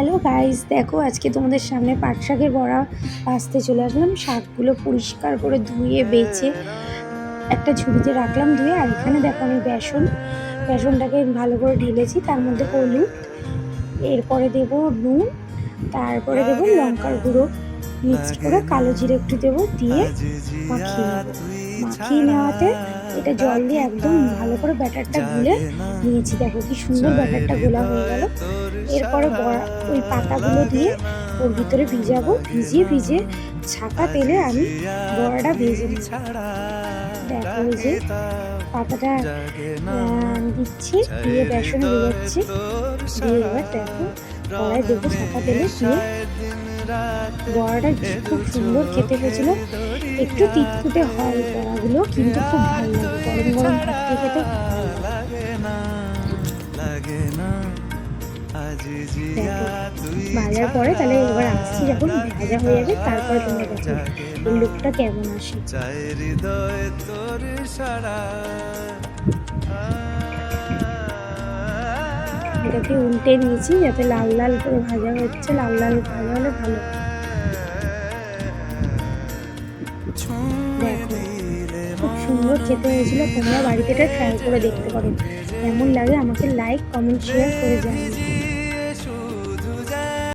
Hello guys দেখো, আজকে তোমাদের সামনে পাট শাকের বড়া আসতে চলে আসলাম। শাকগুলো পরিষ্কার করে ধুয়ে বেছে একটা ঝুড়িতে রাখলাম ধুয়ে। আর এখানে দেখো আমি বেসন। বেসনটাকে ভালো করে ঢেলেছি। তার মধ্যে হলুদ, এরপরে দেব নুন, তারপরে দেবো লঙ্কার গুঁড়ো, মিক্সড করে কালো জিরে একটু দেবো, দিয়ে মাখিয়ে মাখিয়ে নেওয়াতে এটা জল দিয়ে একদম ভালো করে ব্যাটারটা গুলে নিয়েছি। দেখো কি সুন্দর ব্যাটারটা গোলা হয়ে গেল। এরপরে ওই পাতাগুলো দিয়ে ওর ভিতরে ভিজাবো। ভিজিয়ে ভিজে ছাকা তেলে আমি বড়াটা ভেজে নেব। দেখো ওই যে পাতাটা দিচ্ছি, দিয়ে বেসনে ভেজাচ্ছি। দিয়ে এবার দেখো কড়াই ছাকা তেলে দিয়ে বড়াটা খুব সুন্দর খেতে হয়েছিল। একটু তিতকুটে হয় বড়াগুলো কিন্তু খুব ভালো লাগে। গরম গরম দিয়ে খেতে ভাজার পরে তাহলে এবার আসছি যখন, ভাজা হয়ে যাবে, তারপরে তোমরা এই লুকটা কেমন আসে। এটাকে উল্টে নিয়েছি যাতে লাল লাল করে ভাজা হচ্ছে, লাল লাল ভাজা হলে ভালো। সুন্দর খেতে হয়েছিল, তোমরা বাড়িতে এটা ট্রাই করে দেখতে পারো। কেমন লাগে আমাকে লাইক কমেন্ট শেয়ার করে জানিও।